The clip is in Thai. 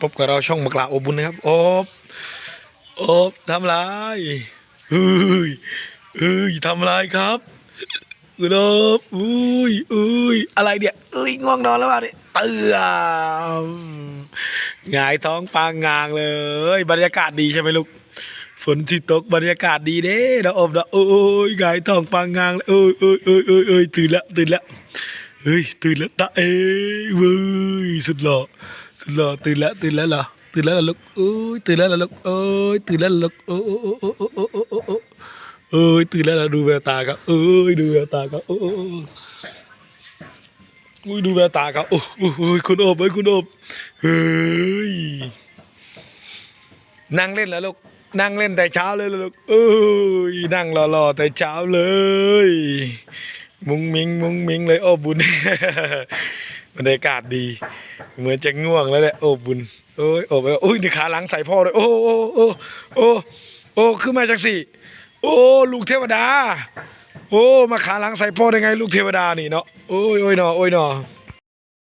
พบกับเราช่องมะกลาโอบุญนะครับ โอบโอบทำไรเฮ้ยเฮ้ยทำไรครับคุณโอบอุ้ยอุ้ยอะไรเนี่ยเอ้ยง่วงนอนแล้วว่ะเนี่ยเตือมหงายท้องฟางงางเลย บรรยากาศดีใช่ไหมลูกฝนที่ตกบรรยากาศดีเด้นะอบนะโอ้ยหงายท้องฟางงางเลยเอ้ยเอ้ยเอ้ยเอ้ยเอ้ยตื่นแล้วตื่นแล้วเฮ้ยตื่นแล้วตาเอ้ยเว้ยสุดหล่อ เหรอตื่นแล้วตื่นแล้วเหรอตื่นแล้วลูกโอ้ยตื่นแล้วลูกโอ้ยตื่นแล้วลูกโอ้โอ้โอ้โยตื่นแล้วดูแววตาครับโอ้ยดูแววตาครับโอ้ยดูแววตาครับโอ้ยคุณโอบเอ้ยคุณโอบเฮ้ยนั่งเล่นแล้วลูกนั่งเล่นแต่เช้าเลยลูกโอ้ยนั่งรอๆแต่เช้าเลย มุงมิงมุงมิงเลยโอ้บุญบรรยากาศดี เหมือนจะง่วงแล้วแหละโอ้บุญโอ้ยโอ้ยโอ้ยนี่ขาหลังใส่พ่อเลยโอ้โอ้โอ้โอ้โอ้ขึ้นมาจากสี่โอ้ลูกเทวดา โอ้มาขาหลังใส่พ่อได้ไง ลูกเทวดานี่เนาะโอ้ยโอ้ยเนาะโอ้ยเนาะ